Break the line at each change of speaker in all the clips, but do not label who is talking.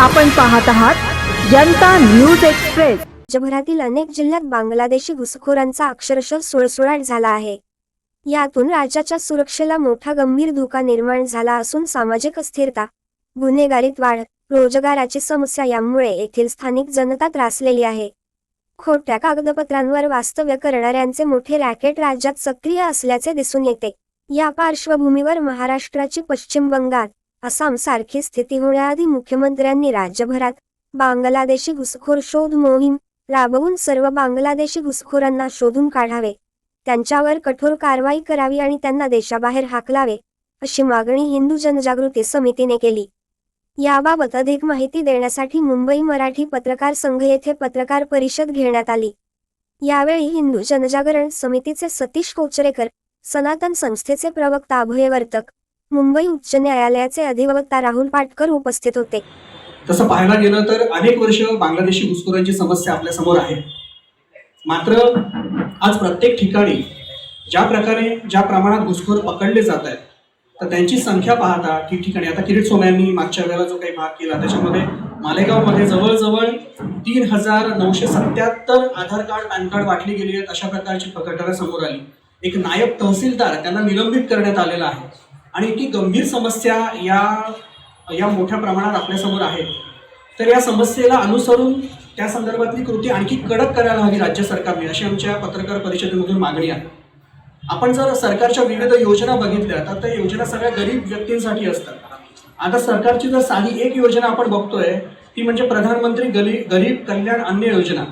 आपण पाहत आहात जनता न्यूज एक्सप्रेस.
जगभरातील अनेक जिल्ह्यात बांगलादेशी घुसखोरांचा अक्षरशः सुळसुळाट झाला आहे. यातून राज्याच्या सुरक्षेला मोठा गंभीर धोका निर्माण झाला असून सामाजिक अस्थिरता गुन्हेगारीत वाढ रोजगाराची समस्या यामुळे येथील स्थानिक जनता त्रासलेली आहे. खोट्या कागदपत्रांवर वास्तव्य करणाऱ्यांचे मोठे रॅकेट राज्यात सक्रिय असल्याचे दिसून येते. या पार्श्वभूमीवर महाराष्ट्राची पश्चिम बंगाल आसामसारखी स्थिती होण्याआधी मुख्यमंत्र्यांनी राज्यभरात बांगलादेशी घुसखोर शोध मोहीम राबवून सर्व बांगलादेशी घुसखोरांना शोधून काढावे. त्यांच्यावर कठोर कारवाई करावी आणि त्यांना देशाबाहेर हाकलावे अशी मागणी हिंदू जनजागृती समितीने केली. याबाबत अधिक माहिती देण्यासाठी मुंबई मराठी पत्रकार संघ येथे पत्रकार परिषद घेण्यात आली. यावेळी हिंदू जनजागरण समितीचे सतीश कोचरेकर सनातन संस्थेचे प्रवक्ता अभयवर्तक मुंबई उच्च न्यायालयाचे अधिवक्ता राहुल पाटकर उपस्थित होते.
तसं पाहायला गेलं तर अनेक वर्ष बांगलादेशी घुसखोरांची समस्या आपल्यासमोर आहे. मात्र आज प्रत्येक ठिकाणी ज्या प्रकारे ज्या प्रमाणात घुसखोर पकडले जात आहेत तर त्यांची संख्या पाहता ठिकठिकाणी आता किरीट सोम्यांनी मागच्या वेळेला जो काही भाग केला त्याच्यामध्ये मालेगावमध्ये जवळजवळ तीन हजार नऊशे सत्याहत्तर आधार कार्ड पॅन कार्ड वाटली गेली आहेत अशा प्रकारची प्रकटना समोर आली. एक नायब तहसीलदार त्यांना निलंबित करण्यात आलेला आहे. आणि इतकी गंभीर समस्या या या मोठ्या प्रमाणात आपल्यासमोर आहे तर या समस्येला अनुसरून त्या संदर्भातली कृती आणखी कडक करायला हवी राज्य सरकारने अशी आमच्या पत्रकार परिषदेमधून मागणी आहे. आपण जर सरकारच्या विविध योजना बघितल्या तर त्या योजना सगळ्या गरीब व्यक्तींसाठी असतात. आता सरकारची जर साधी एक योजना आपण बघतोय ती म्हणजे प्रधानमंत्री गली गरीब कल्याण अन्न योजना.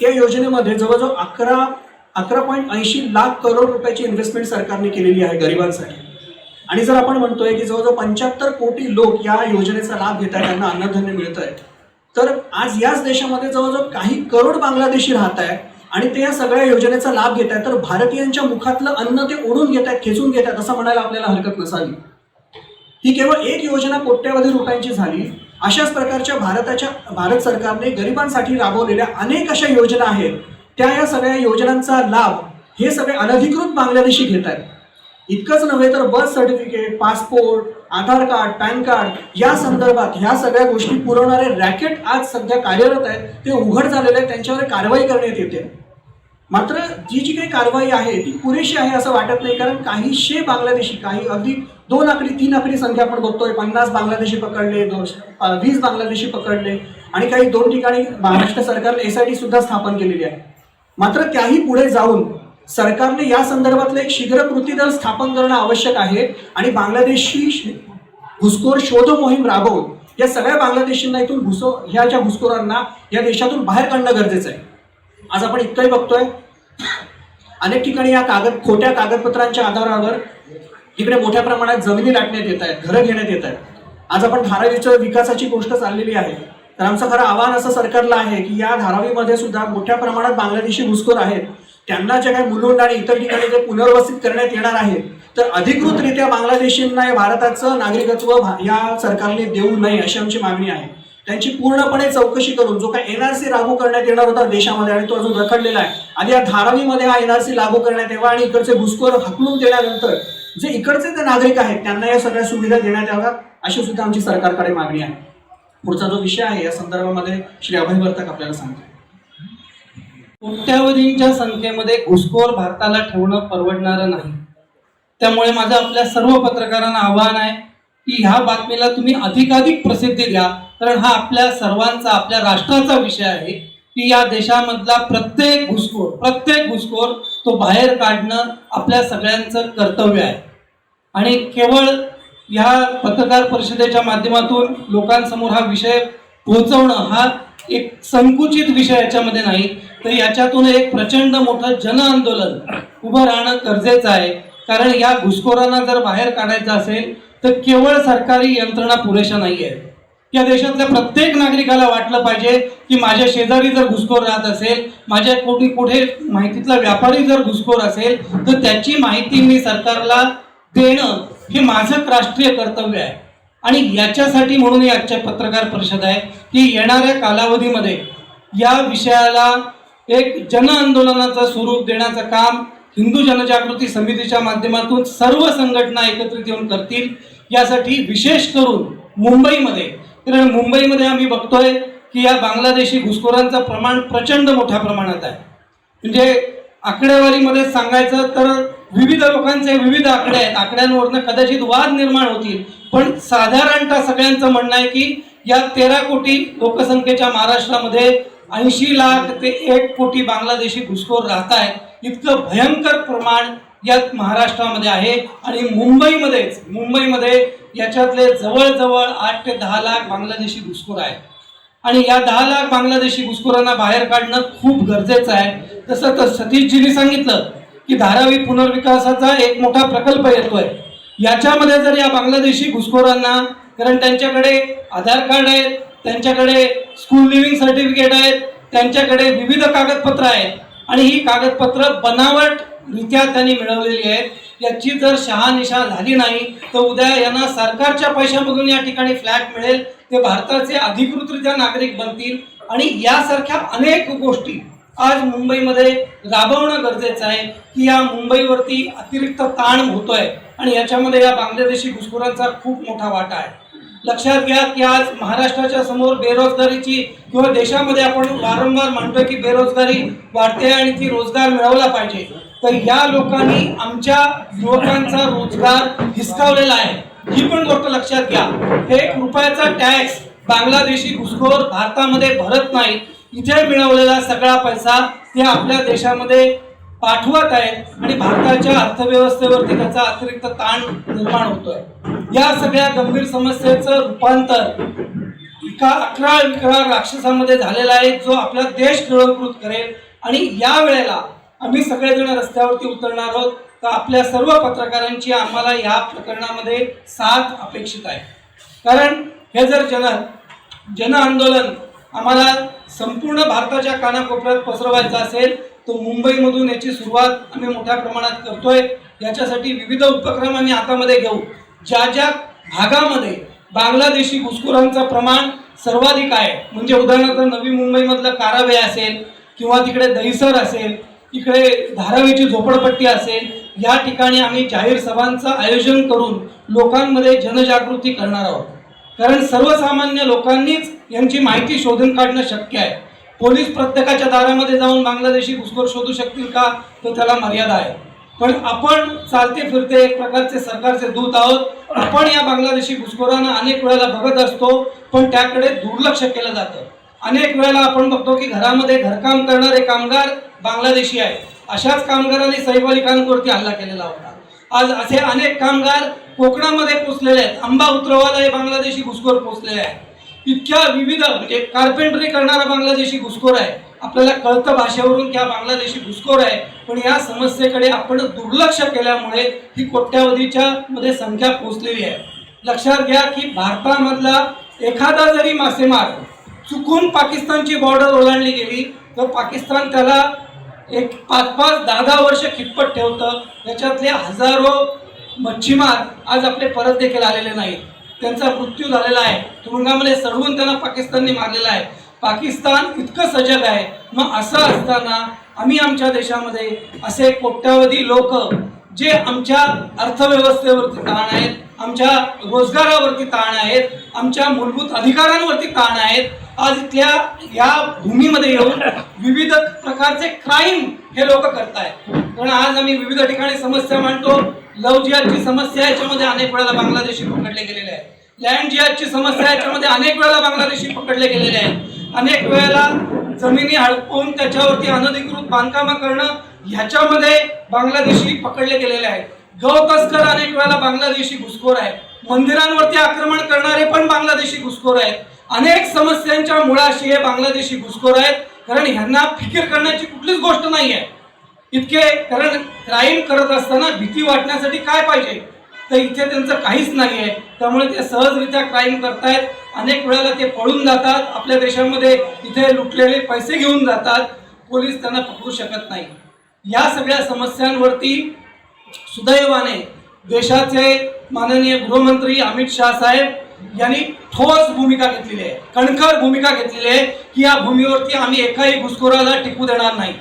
त्या योजनेमध्ये जवळजवळ अकरा अकरा पॉईंट ऐंशी लाख करोड रुपयाची इन्व्हेस्टमेंट सरकारने केलेली आहे गरिबांसाठी. आणि जर आपण म्हणतोय की जवळजवळ पंच्याहत्तर कोटी लोक या योजनेचा लाभ घेत आहेत त्यांना अन्नधान्य मिळत आहे तर आज याच देशामध्ये जवळजवळ काही करोड बांगलादेशी राहत आहे आणि ते या सगळ्या योजनेचा लाभ घेत आहेत तर भारतीयांच्या मुखातलं अन्न ते ओढून घेत आहेत खेचून घेत आहेत असं म्हणायला आपल्याला हरकत नसावी. ही केवळ एक योजना कोट्यवधी रुपयांची झाली. अशाच प्रकारच्या भारताच्या भारत सरकारने गरिबांसाठी राबवलेल्या अनेक अशा योजना आहेत. त्या या सगळ्या योजनांचा लाभ हे सगळे अनधिकृत बांगलादेशी घेत आहेत इतकंच नव्हे तर birth certificate passport Aadhaar card PAN card या संदर्भात ह्या सगळ्या गोष्टी पुरवणारे रॅकेट आज सध्या कार्यरत आहेत. ते उघड झालेले आहेत. त्यांच्यावर कारवाई करण्यात येते. मात्र जी जी काही कारवाई आहे ती पुरेशी आहे असं वाटत नाही. कारण काहीशे बांगलादेशी काही अगदी दोन आकडी तीन आकडी संख्या आपण बघतोय. पन्नास बांगलादेशी पकडले दोन वीस बांगलादेशी पकडले आणि काही दोन ठिकाणी महाराष्ट्र सरकारने एस आय टी सुद्धा स्थापन केलेली आहे. मात्र त्याही पुढे जाऊन सरकारने या संदर्भातलं एक शीघ्र कृती दल स्थापन करणं आवश्यक आहे आणि बांगलादेशी घुसखोर शोध मोहीम राबवून या सगळ्या बांगलादेशींना इथून घुसो ह्या ज्या घुसखोरांना या देशातून बाहेर काढणं गरजेचं आहे. आज आपण इतकंही बघतोय अनेक ठिकाणी या कागद खोट्या कागदपत्रांच्या आधारावर इकडे मोठ्या प्रमाणात जमिनी लाटण्यात येत आहेत घरं घेण्यात येत आहेत. आज आपण धारावीच्या विकासाची गोष्ट चाललेली आहे. तर आमचं खरं आव्हान असं सरकारला आहे की या धारावीमध्ये सुद्धा मोठ्या प्रमाणात बांगलादेशी घुसखोर आहेत. त्यांना जे काही मुलुंड आणि इतर ठिकाणी जे पुनर्वसित करण्यात येणार आहे तर अधिकृतरित्या बांगलादेशींना या भारताचं नागरिकत्व या सरकारने देऊ नये अशी आमची मागणी आहे. त्यांची पूर्णपणे चौकशी करून जो काही एनआरसी लागू करण्यात येणार होता देशामध्ये आणि तो अजून रखडलेला आहे. आणि या धारावीमध्ये हा एनआरसी लागू करण्यात यावा आणि इकडचे घुसखोर हकलून दिल्यानंतर जे इकडचे जे नागरिक आहेत त्यांना या सगळ्या सुविधा देण्यात याव्यात अशी सुद्धा आमची सरकारकडे मागणी आहे. पुढचा जो विषय आहे या संदर्भामध्ये श्री अभय वर्तक आपल्याला सांगतो
कोट्यावधींच्या संख्येमध्ये घुसखोर भारताला ठेवणं परवडणारं नाही. त्यामुळे माझं आपल्या सर्व पत्रकारांना आव्हान आहे की ह्या बातमीला तुम्ही अधिकाधिक प्रसिद्धी द्या. कारण हा आपल्या सर्वांचा आपल्या राष्ट्राचा विषय आहे की या देशामधला प्रत्येक घुसखोर प्रत्येक घुसखोर तो बाहेर काढणं आपल्या सगळ्यांचं कर्तव्य आहे. आणि केवळ ह्या पत्रकार परिषदेच्या माध्यमातून लोकांसमोर हा विषय पोहोचवणं हा एक संकुचित विषय याच्यामध्ये नाही. तर याच्यातून एक प्रचंड मोठं जन आंदोलन उभं राहणं गरजेचं आहे. कारण या घुसखोरांना जर बाहेर काढायचं असेल तर केवळ सरकारी यंत्रणा पुरेशा नाही आहेत या देशातल्या प्रत्येक नागरिकाला वाटलं पाहिजे की माझ्या शेजारी जर घुसखोर राहत असेल माझ्या कोणी कुठे माहितीतला व्यापारी जर घुसखोर असेल तर त्याची माहिती मी सरकारला देणं हे माझं राष्ट्रीय कर्तव्य आहे. आणि याच्यासाठी म्हणून ही आजच्या पत्रकार परिषद आहे की येणाऱ्या कालावधीमध्ये या विषयाला एक जन आंदोलनाचं स्वरूप देण्याचं काम हिंदू जनजागृती समितीच्या माध्यमातून सर्व संघटना एकत्रित येऊन करतील. यासाठी विशेष करून मुंबईमध्ये कारण मुंबईमध्ये आम्ही बघतोय की या बांगलादेशी घुसखोरांचं प्रमाण प्रचंड मोठ्या प्रमाणात आहे. म्हणजे आकडेवारीमध्ये सांगायचं तर विविध लोकांचे विविध आकडे आहेत. आकड्यांवरनं कदाचित वाद निर्माण होतील. पण साधारणतः सगळ्यांचं म्हणणं आहे की या तेरा कोटी लोकसंख्येच्या महाराष्ट्रामध्ये ऐंशी लाख ते एक कोटी बांगलादेशी घुसखोर राहत आहेत इतकं भयंकर प्रमाण यात महाराष्ट्रामध्ये आहे. आणि मुंबईमध्येच मुंबईमध्ये याच्यातले जवळजवळ आठ ते दहा लाख बांगलादेशी घुसखोर आहेत. आणि या दहा लाख बांगलादेशी घुसखोरांना बाहेर काढणं खूप गरजेचं आहे. तसं तर सतीशजींनी सांगितलं की धारावी पुनर्विकासाचा एक मोठा प्रकल्प येतोय. याच्यामध्ये जर या बांगलादेशी घुसखोरांना कारण त्यांच्याकडे आधार कार्ड आहेत त्यांच्याकडे स्कूल लिव्हिंग सर्टिफिकेट आहेत त्यांच्याकडे विविध कागदपत्र आहेत. आणि ही कागदपत्र बनावट रित्या त्यांनी मिळवलेली आहेत. याची जर शहानिशा झाली नाही तर उद्या यांना सरकारच्या पैशामधून या ठिकाणी फ्लॅट मिळेल. ते भारताचे अधिकृतरित्या नागरिक बनतील. आणि यासारख्या अनेक गोष्टी आज मुंबईमध्ये राबवणं गरजेचं आहे की या मुंबईवरती अतिरिक्त ताण होतोय. आणि याच्यामध्ये या बांगलादेशी घुसखोरांचा खूप मोठा वाटा आहे. लक्षात घ्या की आज महाराष्ट्राच्या समोर बेरोजगारीची किंवा देशामध्ये आपण वारंवार म्हणतो की बेरोजगारी वाढते आणि ती रोजगार मिळवला पाहिजे. तर या लोकांनी आमच्या युवकांचा रोजगार हिसकावलेला आहे. ही पण गोष्ट लक्षात घ्या. एक रुपयाचा टॅक्स बांगलादेशी घुसखोर भारतामध्ये भरत नाही इथे मिळवलेला सगळा पैसा ते आपल्या देशामध्ये पाठवत आहे आणि भारताच्या अर्थव्यवस्थेवरती त्याचा अतिरिक्त ताण निर्माण होतोय. या सगळ्या गंभीर समस्येचं रूपांतर एका अकरा विकरा राक्षसामध्ये झालेला आहे जो आपला देश गिळंकृत करेल. आणि या वेळेला आम्ही सगळेजण रस्त्यावरती उतरणार आहोत. तर आपल्या सर्व पत्रकारांची आम्हाला या प्रकरणामध्ये साथ अपेक्षित आहे. कारण हे जर जन जन आंदोलन आम्हाला संपूर्ण भारताच्या कानाकोपऱ्यात पसरवायचं असेल तो मुंबईमधून याची सुरुवात आम्ही मोठ्या प्रमाणात करतोय. याच्यासाठी विविध उपक्रम आम्ही हातामध्ये घेऊ. ज्या ज्या भागामध्ये बांगलादेशी घुसखोरांचं प्रमाण सर्वाधिक आहे म्हणजे उदाहरणार्थ नवी मुंबईमधलं कारावे असेल किंवा तिकडे दहिसर असेल इकडे धारावीची झोपडपट्टी असेल या ठिकाणी आम्ही जाहीर सभांचं आयोजन करून लोकांमध्ये जनजागृती करणार आहोत. कारण सर्वसामान्य लोकांनीच यांची माहिती शोधून काढणं शक्य आहे. पोलीस प्रत्येकाच्या दारामध्ये जाऊन बांगलादेशी घुसखोर शोधू शकतील का? तर त्याला मर्यादा आहे. पण आपण चालते फिरते एक प्रकारचे सरकारचे दूत आहोत. आपण या बांगलादेशी घुसखोरांना अनेक वेळेला बघत असतो पण त्याकडे दुर्लक्ष केलं जातं. अनेक वेळेला आपण बघतो की घरामध्ये घरकाम करणारे कामगार बांगलादेशी आहेत. अशाच कामगारांनी सैफ अली खानवरती हल्ला केलेला होता. आज असे अनेक कामगार कोकणामध्ये पोचलेले आहेत. अंबा उतरवाला हे बांगलादेशी घुसखोर पोचलेले आहेत. इतक्या विविध म्हणजे कार्पेंटरी करणारा बांगलादेशी घुसखोर आहे. आपल्याला कळतं भाषेवरून की हा बांगलादेशी घुसखोर आहे. पण या समस्येकडे आपण दुर्लक्ष केल्यामुळे ही कोट्यावधीच्या मध्ये संख्या पोचलेली आहे. लक्षात घ्या की भारतामधला एखादा जरी मासेमार चुकून पाकिस्तानची बॉर्डर ओलांडली गेली तर पाकिस्तान त्याला एक पाच पाच दहा दहा वर्ष खिटपट ठेवतं. याच्यातले हजारो मच्छीमार आज आपले परत देखील आलेले नाहीत. त्यांचा मृत्यू झालेला आहे. तुरुंगामध्ये सडवून त्यांना पाकिस्तानने मारलेला आहे. पाकिस्तान इतकं सजग आहे. मग असं असताना आम्ही आमच्या देशामध्ये असे कोट्यावधी लोक जे आमच्या अर्थव्यवस्थेवरती ताण आहेत आमच्या रोजगारावरती ताण आहेत आमच्या मूलभूत अधिकारांवरती ताण आहेत आज इथल्या या भूमीमध्ये येऊन विविध प्रकारचे क्राईम हे लोक करतायत. कारण आज आम्ही विविध ठिकाणी समस्या मांडतो. लव जिहादची समस्या याच्यामध्ये अनेक वेळेला बांगलादेशी पकडले गेलेले आहेत. लँड जिहादची समस्या याच्यामध्ये अनेक वेळेला बांगलादेशी पकडले गेलेले आहेत. अनेक वेळेला जमिनी हडपून त्याच्यावरती अनधिकृत बांधकामं करणं ह्याच्यामध्ये बांगलादेशी पकडले गेलेले आहेत. गव तस्कर अनेक वेळेला बांगलादेशी घुसखोर आहेत. मंदिरांवरती आक्रमण करणारे पण बांगलादेशी घुसखोर आहेत. अनेक समस्यांच्या मुळाशी हे बांगलादेशी घुसखोर आहेत. कारण ह्यांना फिकीर करण्याची कुठलीच गोष्ट नाही आहे इतके कारण क्राईम करत असताना भीती वाटण्यासाठी काय पाहिजे? तर इथे त्यांचं काहीच नाही आहे त्यामुळे ते सहजरित्या क्राईम करतायत. अनेक वेळेला ते पळून जातात. आपल्या देशामध्ये इथे लुटलेले पैसे घेऊन जातात. पोलीस त्यांना पकडू शकत नाही. या सगळ्या समस्यांवरती सुदैवाने देशाचे माननीय गृहमंत्री अमित शाह साहेब यांनी ठोस भूमिका घेतलेली आहे. कणखर भूमिका घेतलेली आहे की या भूमीवरती आम्ही एकाही घुसखोराला टिकू देणार नाही.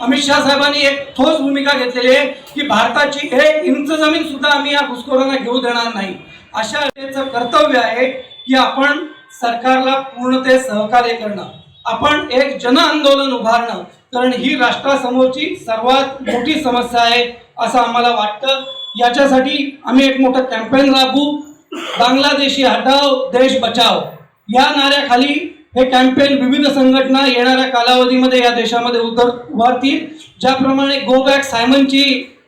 अमित शाह साहेबांनी एक ठोस भूमिका घेतलेली आहे की भारताची एक इंच जमीन सुद्धा आम्ही या घुसखोरांना घेऊ देणार नाही. अशा वेळेचं कर्तव्य आहे की आपण सरकारला पूर्णते सहकार्य करणं. आपण एक जन आंदोलन उभारणं. कारण ही राष्ट्रासमोरची सर्वात मोठी समस्या आहे असं आम्हाला वाटतं. याच्यासाठी आम्ही एक मोठं कॅम्पेन राबवू. बांगलादेशी हटाव देश बचाव. या नाऱ्याखाली हे कॅम्पेन विविध संघटना येणाऱ्या कालावधीमध्ये या देशामध्ये उतर उभारतील. ज्याप्रमाणे गो बॅक सायमनची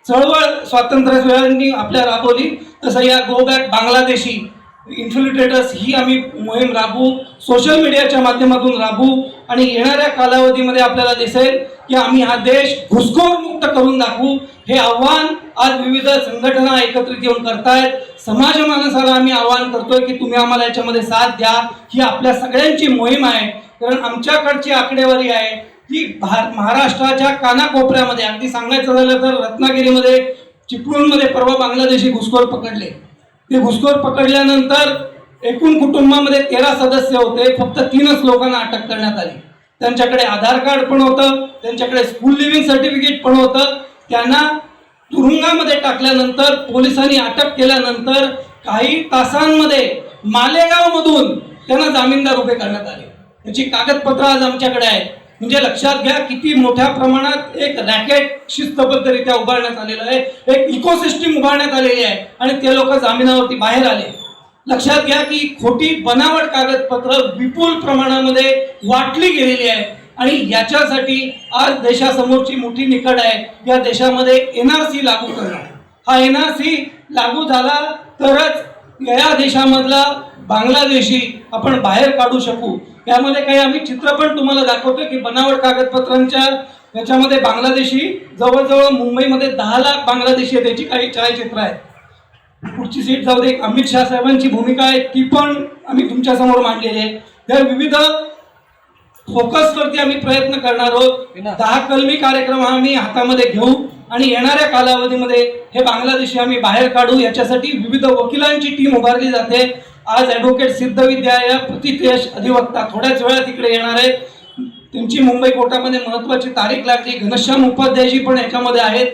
चळवळ स्वातंत्र्य आपल्या राबवली तसं या गो बॅक बांगलादेशी इन्फिल्ट्रेटर्स ही आम्ही मोहीम राबवू सोशल मीडियाच्या माध्यमातून राबवू आणि येणाऱ्या कालावधीमध्ये आपल्याला दिसेल की आम्ही हा देश घुसखोर मुक्त करून दाखवू. हे आव्हान आज विविध संघटना एकत्रित येऊन करतायत. समाज माणसाला आम्ही आव्हान करतोय की तुम्ही आम्हाला याच्यामध्ये साथ द्या. ही आपल्या सगळ्यांची मोहीम आहे. कारण आमच्याकडची आकडेवारी आहे की भार महाराष्ट्राच्या कानाकोपऱ्यामध्ये अगदी सांगायचं झालं तर रत्नागिरीमध्ये चिपळूणमध्ये परवा बांगलादेशी घुसखोर पकडले. ते घुसखोर पकडल्यानंतर एकूण कुटुंबामध्ये तेरा सदस्य होते. फक्त तीनच लोकांना अटक करण्यात आली. त्यांच्याकडे आधार कार्ड पण होतं त्यांच्याकडे स्कूल लिव्हिंग सर्टिफिकेट पण होतं. त्यांना तुरुंगामध्ये टाकल्यानंतर पोलिसांनी अटक केल्यानंतर काही तासांमध्ये मालेगावमधून त्यांना जामीनदार उभे करण्यात आले. त्याची कागदपत्र आज आमच्याकडे आहेत. म्हणजे लक्षात घ्या किती मोठ्या प्रमाणात एक रॅकेट शिस्तबद्धरित्या उभारण्यात आलेलं आहे. एक इकोसिस्टीम उभारण्यात आलेली आहे. आणि ते लोक जामिनावरती बाहेर आले. लक्षात घ्या की खोटी बनावट कागदपत्र विपुल प्रमाणामध्ये वाटली गेलेली आहे. आणि याच्यासाठी आज देशासमोरची मोठी निकड आहे. या देशामध्ये एनआरसी लागू करणं. हा एन आर सी लागू झाला तरच या देशामधला बांगलादेशी आपण बाहेर काढू शकू. यामध्ये काही आम्ही चित्र पण तुम्हाला दाखवतो की बनावट कागदपत्रांच्या याच्यामध्ये बांगलादेशी जवळजवळ मुंबईमध्ये दहा लाख बांगलादेशी आहेत याची काही छायाचित्र आहेत. पुढची सीट जाऊ दे अमित शहा साहेबांची भूमिका आहे ती पण आम्ही तुमच्यासमोर मांडलेली आहे. तर विविध फोकस वरती आम्ही प्रयत्न करणार आहोत. दहा कलमी कार्यक्रम आम्ही हातामध्ये घेऊ आणि येणाऱ्या कालावधीमध्ये हे बांगलादेशी आम्ही बाहेर काढू. याच्यासाठी विविध वकिलांची टीम उभारली जाते. आज ॲडव्होकेट सिद्धविद्या या प्रतितेश अधिवक्ता थोड्याच वेळात इकडे येणार आहे त्यांची मुंबई कोर्टामध्ये महत्त्वाची तारीख लागली. घनश्याम उपाध्यायजी पण याच्यामध्ये आहेत.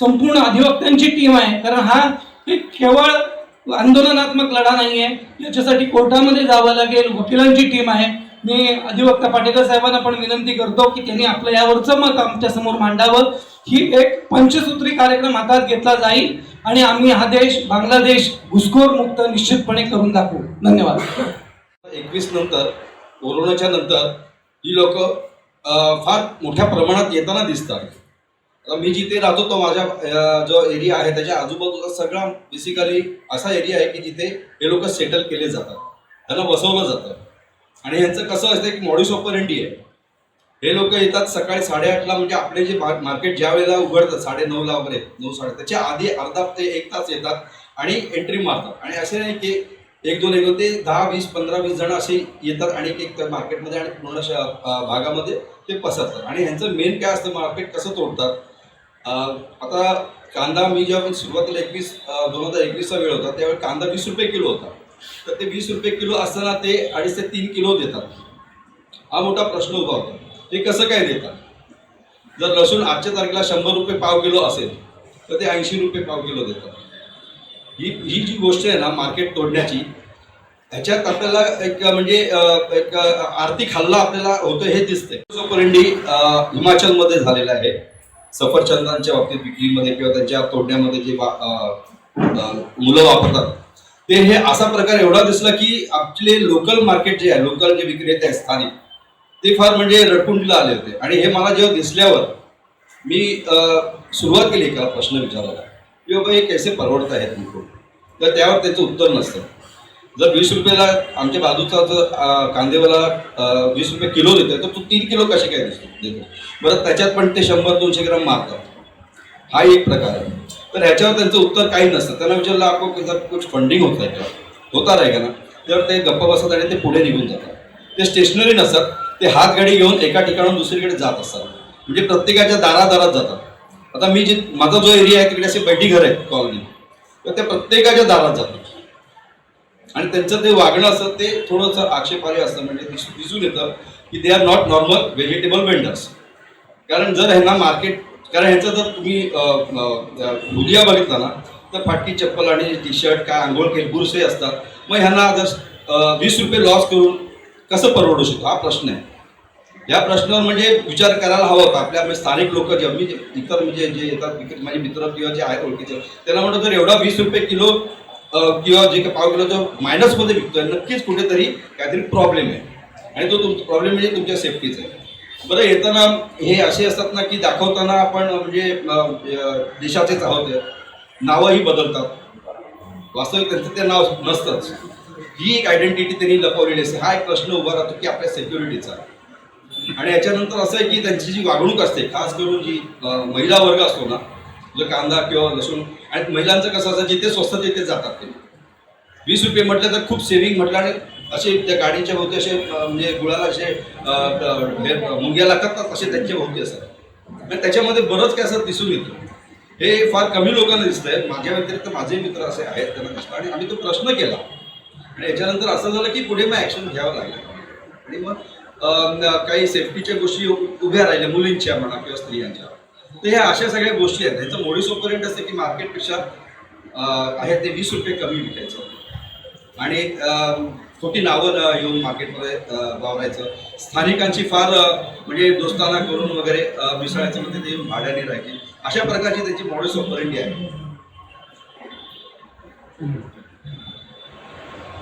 संपूर्ण अधिवक्त्यांची टीम आहे. कारण हा एक केवळ आंदोलनात्मक लढा नाही आहे याच्यासाठी कोर्टामध्ये जावं लागेल. वकिलांची टीम आहे. मी अधिवक्ता पाटेकर साहेबांना पण विनंती करतो की त्यांनी आपलं यावरचं मत आमच्यासमोर मांडावं. ही एक पंचसूत्री कार्यक्रम हातात घेतला जाईल. आणि आम्ही हा देश बांगलादेश घुसखोर मुक्त निश्चितपणे करून दाखवू. धन्यवाद.
एकवीस नंतर कोरोनाच्या नंतर ही लोक फार मोठ्या प्रमाणात येताना दिसतात. मी जिथे राहतो तो माझ्या जो एरिया आहे त्याच्या आजूबाजूचा सगळा बेसिकली असा एरिया आहे की जिथे हे लोक सेटल केले जातात. त्यांना बसवलं जातं. आणि यांचं कसं असतं एक मॉड्यूस ऑपरेंटी आहे. हे लोक येतात सकाळी साडेआठला म्हणजे आपले जे मार्केट ज्या वेळेला उघडतात साडे नऊला वगैरे नऊ साडे त्याच्या आधी अर्धा ते एक तास येतात आणि एंट्री मारतात. आणि असे नाही की एक दोन एक दोन ते दहा वीस पंधरा वीस जण असे येतात आणि एक एक मार्केटमध्ये आणि पूर्ण भागामध्ये ते पसरतात. आणि ह्यांचं मेन काय असतं मार्केट कसं तोडतात? आता कांदा मी जेव्हा सुरुवातीला एकवीस दोन हजार एकवीसचा वेळ होता त्यावेळी कांदा वीस रुपये किलो होता. तर ते वीस रुपये किलो असताना ते अडीच ते तीन किलो देतात. हा मोठा प्रश्न उभा होता. ते कसं काय देतात? जर लसूण आजच्या तारखेला शंभर रुपये पाव किलो असेल तर ते ऐंशी रुपये पाव किलो देतात. ही ही जी गोष्ट आहे ना मार्केट तोडण्याची ह्याच्यात आपल्याला एक म्हणजे एक आर्थिक हल्ला आपल्याला होतो हे दिसतंय. जोपर्यंत हिमाचलमध्ये झालेला आहे. सफरचंदांच्या बाबतीत विक्रीमध्ये किंवा त्यांच्या तोडण्यामध्ये जे मुलं वापरतात ते हे असा प्रकार एवढा दिसला की आपले लोकल मार्केट जे आहे लोकल जे विक्रेते आहेत स्थानिक ते फार म्हणजे रडकुंडीला आले होते. आणि हे मला जेव्हा दिसल्यावर मी सुरुवात केली एका प्रश्न विचारायला. की बाबा हे कैसे परवडत आहेत तुमको तर त्यावर त्याचं उत्तर नसतं. जर वीस रुपयाला आमच्या बाजूचा जर कांदेवाला वीस रुपये किलो देतोय तर तो तीन किलो कसे काय दिसतो देतो. बरं त्याच्यात पण ते शंभर दोनशे ग्राम मारतात. हा एक प्रकार आहे. तर ह्याच्यावर त्यांचं उत्तर काही नसतं. त्यांना विचारलं आपण कुछ फंडिंग होत आहे का? होता आहे का ना? तर ते गप्प बसतात आणि ते पुढे निघून जातात. ते स्टेशनरी नसतात. ते हातगाडी घेऊन एका ठिकाणून दुसरीकडे जात असतात. म्हणजे प्रत्येकाच्या दारादारात जातात. आता मी जे माझा जो एरिया आहे तिकडे असे बैठी घर आहेत कॉलनी तर ते प्रत्येकाच्या दारात जातात. आणि त्यांचं ते वागणं असतं ते थोडंसं आक्षेपार्ह असतं. म्हणजे दिसून येतं की they are not normal vegetable vendors कारण जर ह्यांना मार्केट कारण ह्याचं जर तुम्ही भुलिया बघितला ना तर फाटकी चप्पल आणि टी शर्ट काय आंघोळ काही बुरसे असतात. मग ह्यांना जर वीस रुपये लॉस करून कसं परवडू शकतो? हा प्रश्न आहे. या प्रश्नावर म्हणजे विचार करायला हवा होता. आपल्या म्हणजे स्थानिक लोक जे मी इतर म्हणजे जे येतात माझे मित्र किंवा जे आहेत ओळखीचे त्यांना म्हणतो तर एवढा वीस रुपये किलो किंवा जे काही पाव किलो जो मायनसमध्ये विकतोय नक्कीच कुठेतरी काहीतरी प्रॉब्लेम आहे. आणि तो तुम प्रॉब्लेम म्हणजे तुमच्या सेफ्टीचा आहे. बरं येताना हे असे असतात ना की दाखवताना आपण म्हणजे देशाचेच आहोत. नावंही बदलतात. वास्तविक त्यांचं ते नाव नसतंच. ही एक आयडेंटिटी त्यांनी लपवलेली असते. हा एक प्रश्न उभा राहतो की आपल्या सेक्युरिटीचा आणि याच्यानंतर असं आहे की त्यांची जी वागणूक असते खास करून जी महिला वर्ग असतो ना जो कांदा किंवा लसूण आणि महिलांचं कसं असतं जिथे स्वस्त तिथे जातात ते. वीस रुपये म्हटलं तर खूप सेव्हिंग म्हटलं आणि असे त्या गाडीच्या भोवती असे म्हणजे गुळाला असे मुंग्या लागतात असे त्यांच्या भोवती असतात आणि त्याच्यामध्ये बरंच काय असं दिसून येतं. हे फार कमी लोकांना दिसतंय माझ्या व्यतिरिक्त माझे मित्र असे आहेत त्यांना दिसतं. आणि आम्ही तो प्रश्न केला. आणि याच्यानंतर असं झालं की पुढे मग ॲक्शन घ्यावं लागलं. आणि मग काही सेफ्टीच्या गोष्टी उभ्या राहिल्या मुलींच्या म्हणा किंवा स्त्रियांच्या. तर ह्या अशा सगळ्या गोष्टी आहेत. ह्याचं मोडीस ओपरेंट असते की मार्केटपेक्षा आहे ते वीस रुपये कमी विकायचं. आणि अं, खोटी नावं येऊन मार्केटमध्ये वावरायचं. स्थानिकांची फार म्हणजे दोस्ताना करून वगैरे मिसळायचं म्हणजे ते भाड्याने राहायचे अशा प्रकारची त्याची मॉडेल्स ऑपरेंडी आहे.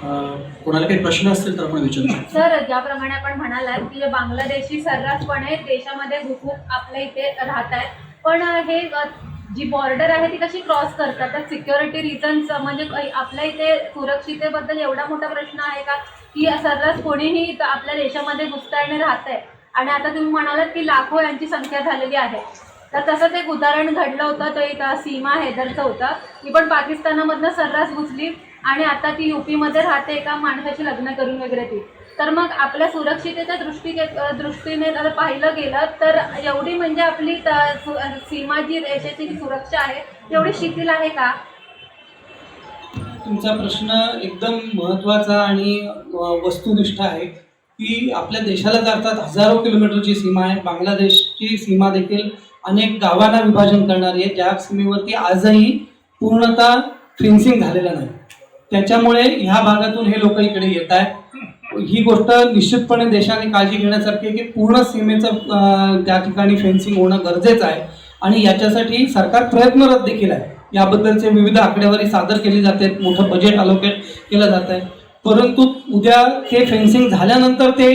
कोणाला काही प्रश्न असतील तर आपण विचारू शकतो.
सर ज्याप्रमाणे आपण म्हणालात की जे बांगलादेशी सर्रासपणे देशामध्ये घुसून आपल्या इथे राहत आहेत. पण हे जी बॉर्डर आहे ती कशी क्रॉस करतात? तर सिक्युरिटी रिझन्स म्हणजे आपल्या इथे सुरक्षितेबद्दल एवढा मोठा प्रश्न आहे का? की सर्रास कोणीही आपल्या देशामध्ये घुसता येणे राहत आहे. आणि आता तुम्ही म्हणालात की लाखो यांची संख्या झालेली आहे. तर तसंच एक उदाहरण घडलं होतं ते एक सीमा हैदरचं होतं. ती पण पाकिस्तानामधनं सर्रास घुसली. आणि आता ती युपीमध्ये राहते एका माणसाशी लग्न करून वगैरे ती. तर मग आपल्या सुरक्षितेच्या दृष्टी दृष्टीने जर पाहिलं गेलं तर एवढी म्हणजे आपली सीमा जी देशाची जी सुरक्षा आहे एवढी शिथिल आहे का?
तुमचा प्रश्न एकदम महत्त्वाचा आणि वस्तुनिष्ठ आहे. की आपल्या देशाला जातात हजारो किलोमीटरची सीमा आहे. बांगलादेशची सीमा देखील अनेक गावांना विभाजन करणारी आहे. ज्या सीमेवरती आजही पूर्णतः फेन्सिंग झालेलं नाही. त्याच्यामुळे ह्या भागातून हे लोक इकडे येत आहेत. ही गोष्ट निश्चितपणे देशाने काळजी घेण्यासारखी आहे की पूर्ण सीमेचं त्या ठिकाणी फेन्सिंग होणं गरजेचं आहे. आणि याच्यासाठी सरकार प्रयत्नरत देखील आहे. याबद्दलचे विविध आकडेवारी सादर केली जाते मोठं बजेट अलोकेट केलं जात आहे. परंतु उद्या ते फेन्सिंग झाल्यानंतर ते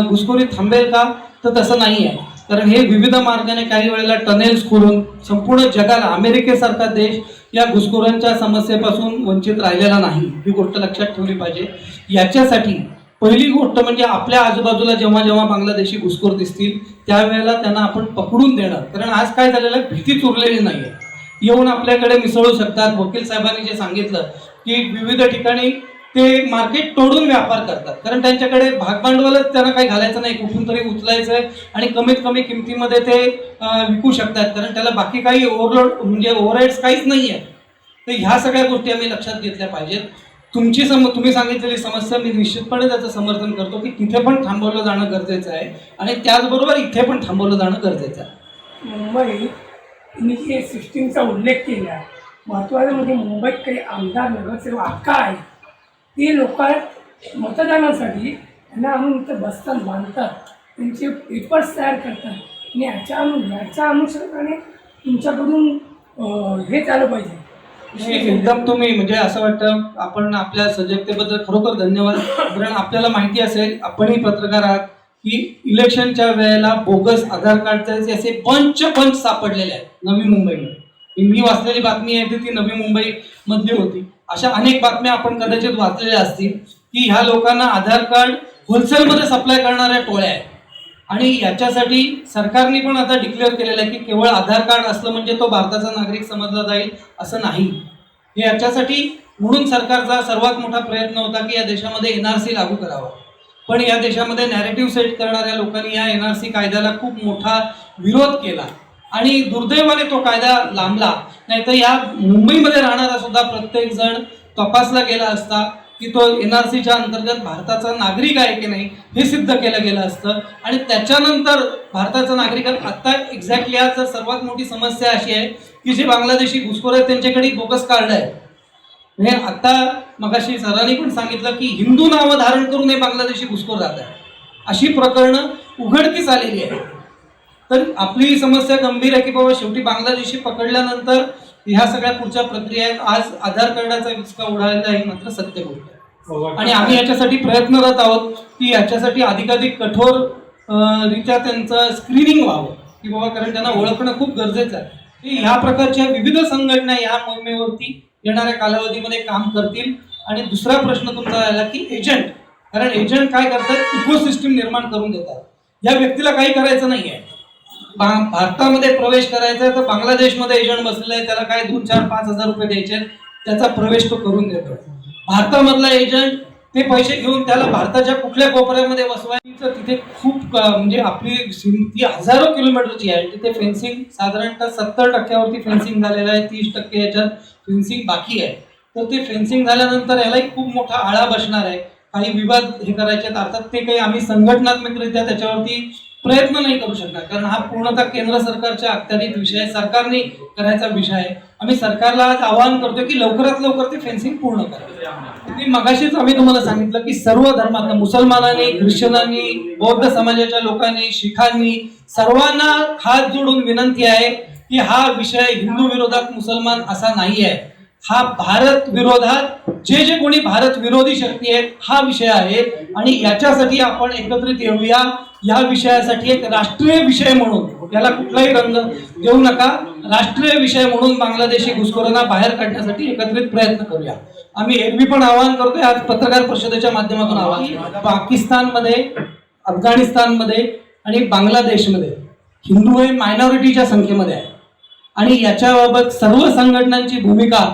घुसखोरी थांबेल का? तर तसं नाही आहे. कारण हे विविध मार्गाने काही वेळेला टनेल्स खोलून संपूर्ण जगाला अमेरिकेसारखा देश या घुसखोरांच्या समस्येपासून वंचित राहिलेला नाही ही गोष्ट लक्षात ठेवली पाहिजे. याच्यासाठी पहिली गोष्ट म्हणजे आपल्या आजूबाजूला जेव्हा जेव्हा बांगलादेशी घुसखोर दिसतील त्यावेळेला त्यांना आपण पकडून देणं कारण आज काय झालेलं आहे? भीतीच उरलेली नाही आहे येऊन आपल्याकडे मिसळू शकतात. वकील साहेबांनी जे सांगितलं की विविध ठिकाणी ते मार्केट तोडून व्यापार करतात. कारण त्यांच्याकडे भागभांडवलच त्यांना काही घालायचं नाही कुठून तरी उचलायचं आहे आणि कमीत कमी किमतीमध्ये ते विकू शकतात. कारण त्याला बाकी काही ओव्हरलोड म्हणजे ओव्हरहेड्स काहीच नाही आहे तर ह्या सगळ्या गोष्टी आम्ही लक्षात घेतल्या पाहिजेत. तुमची सम तुम्ही सांगितलेली समस्या मी निश्चितपणे त्याचं समर्थन करतो की तिथे पण थांबवलं जाणं गरजेचं आहे आणि त्याचबरोबर इथे पण थांबवलं जाणं गरजेचं आहे.
मुंबई मी जे सिस्टीमचा उल्लेख केला. आहे महत्त्वाचं म्हणजे मुंबईत काही आमदार नगरसेवक अक्का आहेत ती लोक मतदानासाठी त्यांना आणून इथं बसतात बांधतात त्यांचे पेपर्स तयार करतात. आणि याच्या अनु याच्या अनुषंगाने तुमच्याकडून हे झालं पाहिजे.
एकदम तुम्ही म्हणजे असं वाटतं आपण आपल्या सजगतेबद्दल खरोखर धन्यवाद. कारण आपल्याला माहिती असेल आपणही पत्रकार आहात की इलेक्शनच्या वेळेला बोगस आधार कार्डचे असे पंच पंच सापडलेले आहेत नवी मुंबईमध्ये. मी वाचलेली बातमी आहे ती ती नवी मुंबईमधली होती. अशा अनेक बातम्या आपण कदाचित वाचलेल्या असतील की ह्या लोकांना आधार कार्ड होलसेलमध्ये सप्लाय करणाऱ्या टोळ्या आहेत. आणि याच्यासाठी सरकारने पण आता डिक्लेअर केलेलं आहे की केवळ आधार कार्ड असलं म्हणजे तो भारताचा नागरिक समजला जाईल असं नाही. हे याच्यासाठी म्हणून सरकारचा सर्वात मोठा प्रयत्न होता की या देशामध्ये एन आर सी लागू करावा. पण या देशामध्ये नॅरेटिव्ह सेट करणाऱ्या लोकांनी या एन आर सी कायद्याला खूप मोठा विरोध केला. आणि दुर्दैवाने तो कायदा लांबला. नाहीतर या मुंबईमध्ये राहणारा सुद्धा प्रत्येक जण तपासला गेला असता की तो एन आर सीच्या अंतर्गत भारताचा नागरिक आहे की नाही हे सिद्ध केलं गेलं असतं. आणि त्याच्यानंतर भारताचा नागरिक आता एक्झॅक्टली आज सर्वात मोठी समस्या अशी आहे की जे बांगलादेशी घुसखोर आहेत त्यांच्याकडे बोगस कार्ड आहे. हे आता मगाशी सरांनी पण सांगितलं की हिंदू नावं धारण करून हे बांगलादेशी घुसखोर जात आहे अशी प्रकरणं उघडकीस आलेली आहे तर आपली ही समस्या गंभीर आहे की बाबा शेवटी बांगलादेशी पकडल्यानंतर ह्या सगळ्या पुढच्या प्रक्रिया आहेत. आज आधार कार्डाचा विचका उडालेला ही मात्र सत्य गोष्ट आहे. आणि आम्ही याच्यासाठी प्रयत्नरत आहोत की याच्यासाठी अधिकाधिक कठोर रित्या त्यांचं स्क्रीनिंग व्हावं. की बाबा कारण त्यांना ओळखणं खूप गरजेचं आहे. की ह्या प्रकारच्या विविध संघटना या मोहिमेवरती येणाऱ्या कालावधीमध्ये काम करतील. आणि दुसरा प्रश्न तुमचा आला की एजंट कारण एजंट काय करतात? इकोसिस्टीम निर्माण करून देतात. या व्यक्तीला काही करायचं नाही आहे भारतामध्ये प्रवेश करायचा आहे तर बांगलादेशमध्ये एजंट बसलेला आहे त्याला काय दोन चार पाच हजार रुपये द्यायचे त्याचा प्रवेश तो करून देतो. भारतामधला एजंट ते पैसे घेऊन त्याला भारताच्या कुठल्या कोपऱ्यामध्ये बसवायचं तिथे खूप म्हणजे आपली ती हजारो किलोमीटरची आहे तिथे फेन्सिंग साधारणतः सत्तर टक्क्यावरती फेन्सिंग झालेलं आहे तीस टक्के याच्यात फेन्सिंग बाकी आहे. तर ते फेन्सिंग झाल्यानंतर यालाही खूप मोठा आळा बसणार आहे. काही विवाद हे करायचे आहेत अर्थात ते काही आम्ही संघटनात्मकरित्या त्याच्यावरती प्रयत्न नाही करू शकणार. कारण हा पूर्णतः केंद्र सरकारच्या अखत्यारीत विषय आहे. सरकारने करायचा विषय आहे. आम्ही सरकारला आज आवाहन करतो की लवकरात लवकर ते फेन्सिंग पूर्ण करा. मी मगाशीच आम्ही तुम्हाला सांगितलं की सर्व धर्मात मुसलमानांनी ख्रिश्चनांनी बौद्ध समाजाच्या लोकांनी शिखांनी सर्वांना हात जोडून विनंती आहे की हा विषय हिंदू विरोधात मुसलमान असा नाही आहे हा भारत विरोधात जे जे कोणी भारत विरोधी शक्ती आहेत हा विषय आहे. आणि याच्यासाठी आपण एकत्रित येऊया. या विषयासाठी एक राष्ट्रीय विषय म्हणून याला कुठलाही रंग देऊ नका. राष्ट्रीय विषय म्हणून बांगलादेशी घुसखोरांना बाहेर काढण्यासाठी एकत्रित प्रयत्न करूया. आम्ही एरवी पण आवाहन करतोय आज पत्रकार परिषदेच्या माध्यमातून आवाहन पाकिस्तानमध्ये अफगाणिस्तानमध्ये आणि बांगलादेशमध्ये हिंदू हे मायनॉरिटीच्या संख्येमध्ये आहे. आणि याच्याबाबत सर्व संघटनांची भूमिका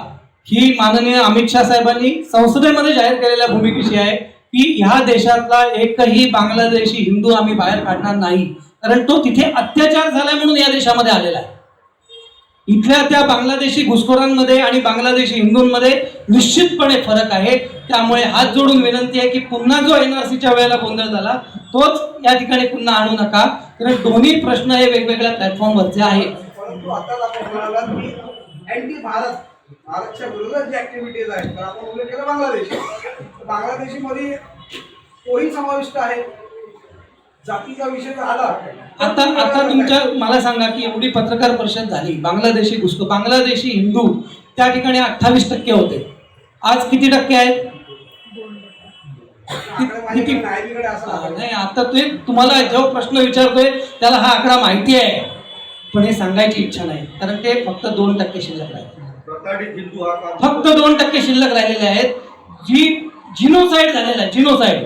ही माननीय अमित शहा साहेबांनी संसदेमध्ये जाहीर केलेल्या भूमिकेची आहे की ह्या देशातला एकही बांगलादेशी हिंदू आम्ही बाहेर काढणार नाही. कारण तो तिथे अत्याचार झालाय म्हणून या देशामध्ये आलेला आहे. इथल्या त्या बांगलादेशी घुसखोरांमध्ये आणि बांगलादेशी हिंदूंमध्ये निश्चितपणे फरक आहे. त्यामुळे हात जोडून विनंती आहे की पुन्हा जो एनआरसीच्या वेळेला गोंधळ झाला तोच या ठिकाणी पुन्हा आणू नका. कारण दोन्ही प्रश्न हे वेगवेगळ्या प्लॅटफॉर्मवरचे आहेत.
भारतच्या विरोधात जी ऍक्टिव्हिटीज आहेत. तर आपण उल्लेख केला बांगलादेश. बांगलादेशीमध्ये तोही समाविष्ट आहे. जातीचा विषय आला
आता आता तुमच्या मला सांगा की एवढी पत्रकार परिषद झाली बांगलादेशी घुसखो बांगलादेशी हिंदू त्या ठिकाणी अठ्ठावीस टक्के होते. आज किती टक्के आहेत?
नाही
आता ते तुम्हाला जो प्रश्न विचारतोय त्याला हा आकडा माहिती आहे. पण हे सांगायची इच्छा नाही कारण ते फक्त दोन टक्के शिल्लक राहिले फक्त दोन टक्के शिल्लक राहिलेले आहेत. जी जिनोसाईड झालेला आहे जिनोसाईड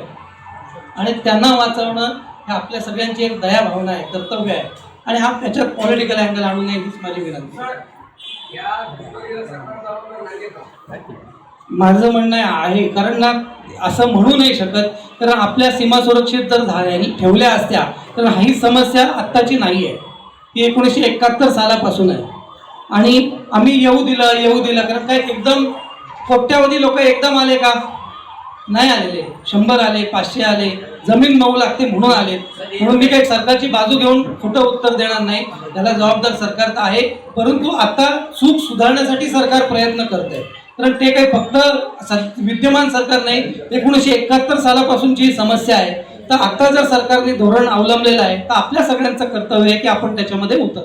आणि त्यांना वाचवणं हे आपल्या सगळ्यांची एक दया भावना आहे कर्तव्य आहे. आणि हा त्याच्यात पॉलिटिकल अँगल आणू नये हीच माझी विनंती? माझं म्हणणं आहे कारण ना असं म्हणू नाही शकत. कारण आपल्या सीमा सुरक्षित जर झाल्या ठेवल्या असत्या तर ही समस्या आत्ताची नाही आहे ही एकोणीसशे एकाहत्तर सालापासून आहे. आणि आम्ही येऊ दिलं येऊ दिलं कारण काय एकदम कोट्यावधी लोक एकदम आले का? नाही आलेले. शंभर आले पाचशे आले जमीन मऊ लागते म्हणून आले. म्हणून मी काही सरकारची बाजू घेऊन खोटं उत्तर देणार नाही. त्याला जबाबदार सरकार तर आहे परंतु आता चूक सुधारण्यासाठी सरकार प्रयत्न करत आहे कारण ते काही फक्त स- विद्यमान सरकार नाही एकोणीसशे एकाहत्तर सालापासून जी समस्या आहे. तर आता जर सरकारने धोरण अवलंबलेलं आहे तर आपल्या सगळ्यांचं कर्तव्य आहे की आपण त्याच्यामध्ये उतर